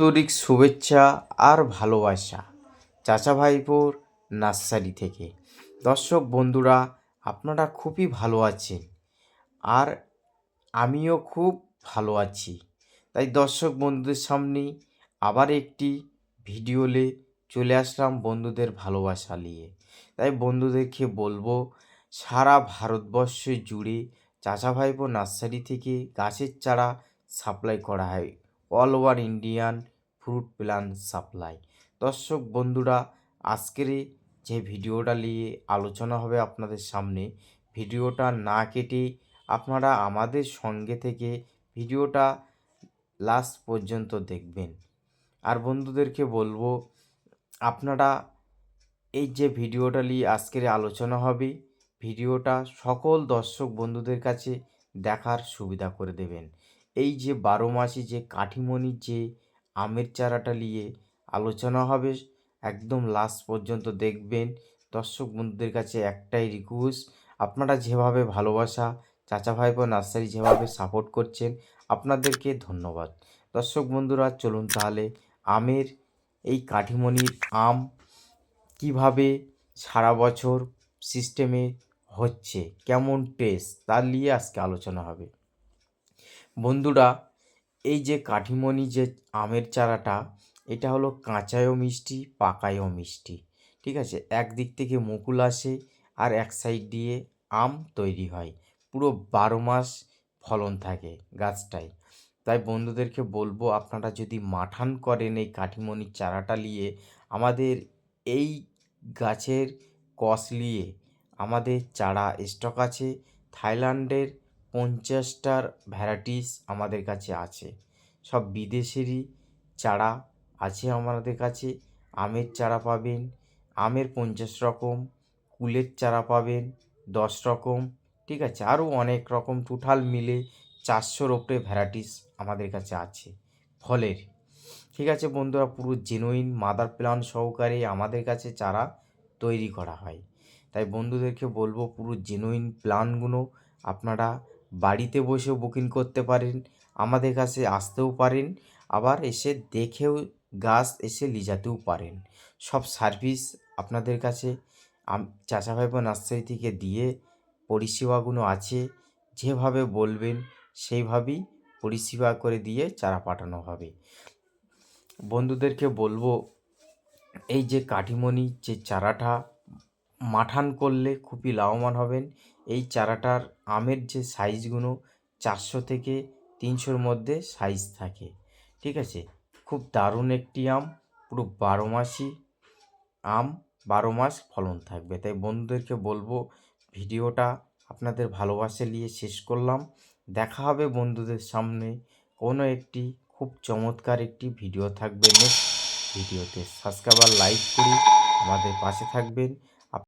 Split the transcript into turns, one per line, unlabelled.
আন্তরিক শুভেচ্ছা আর ভালোবাসা চাচা ভাইপোর নার্সারি থেকে। দর্শক বন্ধুরা, আপনারা খুবই ভালো আছেন আর আমিও খুব ভালো আছি। তাই দর্শক বন্ধুদের সামনে আবার একটি ভিডিওলে চলে আসলাম বন্ধুদের ভালোবাসা নিয়ে। তাই বন্ধুদেরকে বলব, সারা ভারতবর্ষ জুড়ে চাচা ভাইপো নার্সারি থেকে গাছের চারা সাপ্লাই করা হয়। All over Indian fruit plant supply. দর্শক, বন্ধুরা, আজকের যে ভিডিওটা নিয়ে আলোচনা হবে আপনাদের সামনে, ভিডিওটা না কেটে আপনারা আমাদের সঙ্গে থেকে ভিডিওটা লাস্ট পর্যন্ত দেখবেন। আর বন্ধুদেরকে বলব, আপনারা এই যে ভিডিওটা নিয়ে আজকের আলোচনা হবে, ভিডিওটা সকল দর্শক বন্ধুদের কাছে দেখার সুবিধা করে দেবেন। এই যে বারো মাসে যে কাঠিমণির যে আমের চারাটা নিয়ে আলোচনা হবে, একদম লাস্ট পর্যন্ত দেখবেন। দর্শক বন্ধুদের কাছে একটাই রিকোয়েস্ট আপনারা যেভাবে ভালোবাসা চাচা ভাইপো নার্সারি যেভাবে সাপোর্ট করছেন, আপনাদেরকে ধন্যবাদ। দর্শক বন্ধুরা, চলুন তাহলে আমের এই কাঠিমণির আম কীভাবে সারা বছর সিস্টেমে হচ্ছে, কেমন টেস্ট তার নিয়ে আজকে আলোচনা হবে। বন্ধুরা, এই যে কাঠিমণি যে আমের চারাটা, এটা হলো কাঁচায়ও মিষ্টি, পাকায়ও মিষ্টি, ঠিক আছে? একদিক থেকে মুকুল আসে আর এক সাইড দিয়ে আম তৈরি হয়। পুরো বারো মাস ফলন থাকে গাছটায়। তাই বন্ধুদেরকে বলব, আপনারা যদি মাঠান করেন এই কাঠিমণির চারাটা নিয়ে, আমাদের এই গাছের কস নিয়ে আমাদের চারা স্টক আছে। থাইল্যান্ডের পঞ্চাশটার ভ্যারাইটিস আমাদের কাছে আছে। সব বিদেশেরই চারা আছে আমাদের কাছে। আমের চারা পাবেন, আমের পঞ্চাশ রকম, কুলের চারা পাবেন, দশ রকম, ঠিক আছে? আরও অনেক রকম টোটাল মিলে চারশোর ওপরে ভ্যারাইটিস আমাদের কাছে আছে, ফলের। ঠিক আছে বন্ধুরা, পুরো জেনুইন মাদার প্ল্যান্ট সহকারে আমাদের কাছে চারা তৈরি করা হয়। তাই বন্ধুদেরকে বলব পুরো জেনুইন প্ল্যান্টগুলো আপনারা বাড়িতে বসেও বুকিং করতে পারেন, আমাদের কাছে আসতেও পারেন, আবার এসে দেখেও গাছ এসে যেতেও পারেন। সব সার্ভিস আপনাদের কাছে। চাচা ভাইপো নার্সারি থেকে দিয়ে পরিষেবাগুলো আছে, যেভাবে বলবেন সেইভাবেই পরিষেবা করে দিয়ে চারা পাঠানো হবে। বন্ধুদেরকে বলব, এই যে কাঠিমণি যে চারাটা মাঠান করলে খুবই লাভবান হবেন। এই চারাটার আমের যে সাইজগুলো চারশো থেকে তিনশোর মধ্যে সাইজ থাকে, ঠিক আছে? খুব দারুণ একটি আম, পুরো বারো মাসই আম, বারো মাস ফলন থাকবে। তাই বন্ধুদেরকে বলব, ভিডিওটা আপনাদের ভালোবাসা নিয়ে শেষ করলাম। দেখা হবে বন্ধুদের সামনে কোনো একটি খুব চমৎকার একটি ভিডিও থাকবে নেক্সট ভিডিওতে। সাবস্ক্রাইবার, লাইক করি, আমাদের পাশে থাকবেন।